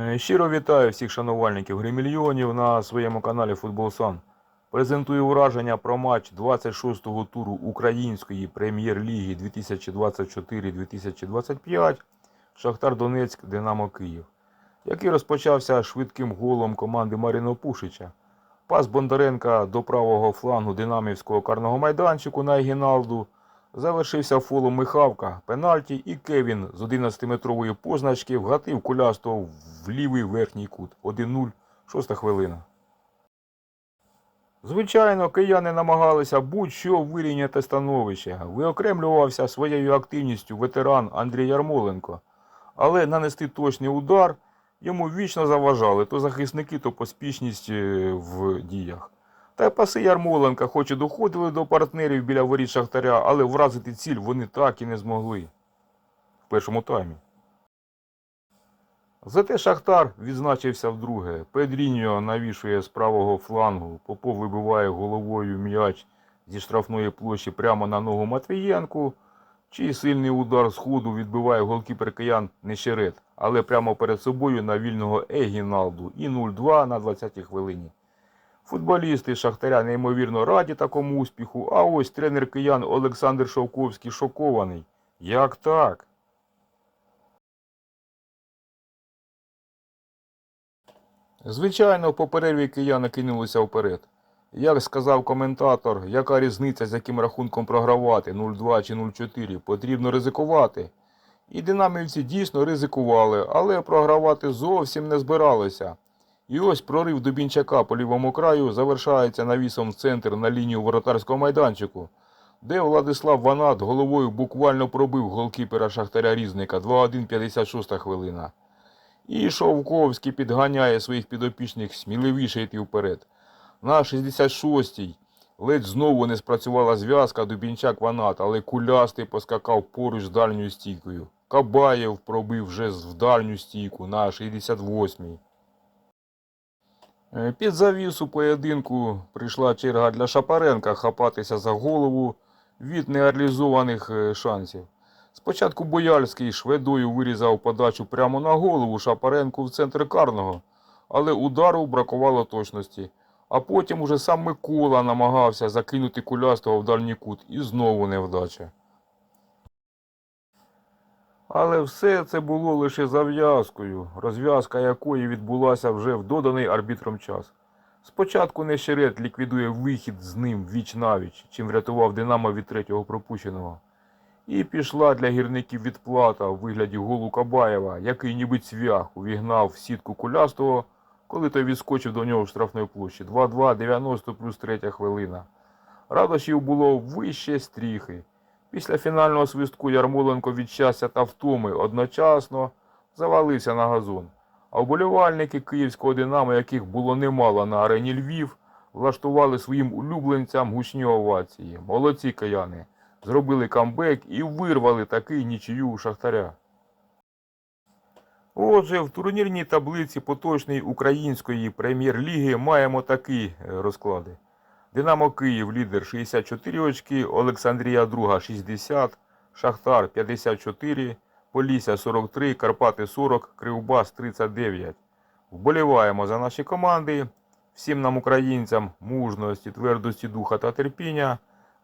Е, Щиро вітаю всіх шанувальників гримільйонів на своєму каналі Футбол Сан. Презентую враження про матч 26-го туру Української прем'єр-ліги 2024-2025 Шахтар Донецьк Динамо Київ, який розпочався швидким голом команди Маріно Пушича. Пас Бондаренка до правого флангу динамівського карного майданчику на Егіналду завершився фолом Михавка, пенальті, і Кевін з 11-метрової позначки вгатив кулясто в лівий верхній кут. 1-0, шоста хвилина. Звичайно, кияни намагалися будь-що вирівняти становище. Виокремлювався своєю активністю ветеран Андрій Ярмоленко. Але нанести точний удар йому вічно заважали то захисники, то поспішність е, в діях. Та паси Ярмоленка, хоч і доходили до партнерів біля воріт Шахтаря, але вразити ціль вони так і не змогли в першому таймі. Зате Шахтар відзначився вдруге. Педріньо навішує з правого флангу, Попов вибиває головою м'яч зі штрафної площі прямо на ногу Матвієнку, чий сильний удар з ходу відбиває голкіпер киян Нещерет, але прямо перед собою на вільного Егіналду і 0-2 на 20-й хвилині. Футболісти Шахтаря неймовірно раді такому успіху, а ось тренер киян Олександр Шовковський шокований. Як так? Звичайно, по перерві кияни кинулися вперед. Як сказав коментатор, яка різниця, з яким рахунком програвати 0-2 чи 0-4, потрібно ризикувати. І динамівці дійсно ризикували, але програвати зовсім не збиралися. І ось прорив Дубінчака по лівому краю завершається навісом в центр на лінію воротарського майданчику, де Владислав Ванат головою буквально пробив голкіпера Шахтаря Різника 2-1-56 хвилина. І Шовковський підганяє своїх підопічних сміливіше йти вперед. На 66-й ледь знову не спрацювала зв'язка Дубінчак Ванат, але кулястий поскакав поруч з дальньою стійкою. Кабаєв пробив вже в дальню стійку на 68-й. Е, Під завісу поєдинку прийшла черга для Шапаренка хапатися за голову від нереалізованих е, шансів. Спочатку Бояльський шведою вирізав подачу прямо на голову Шапаренку в центр карного, але удару бракувало точності. А потім уже сам Микола намагався закинути кулястого в дальній кут і знову невдача. Але все це було лише зав'язкою, розв'язка якої відбулася вже в доданий арбітром час. Спочатку Нещерет ліквідує вихід з ним віч навіч, чим врятував Динамо від третього пропущеного. І пішла для гірників відплата у вигляді голу Кабаєва, який ніби цвях увігнав в сітку кулястого, коли той відскочив до нього в штрафної площі. 2-2, 90 плюс третя хвилина. Радощів було вище стріхи. Після фінального свистку Ярмоленко від щастя та втоми одночасно завалився на газон. А вболівальники київського динамо, яких було немало на арені Львів, влаштували своїм улюбленцям гучні овації. Молодці кияни. Зробили камбек і вирвали такий нічию у Шахтаря. Отже, в турнірній таблиці поточної української прем'єр-ліги маємо такі е, розклади. Динамо Київ лідер 64 очки, Олександрія друга 60, Шахтар 54, Полісся 43, Карпати 40, Кривбас 39. Вболіваємо за наші команди. Всім нам, українцям, мужності, твердості духа та терпіння.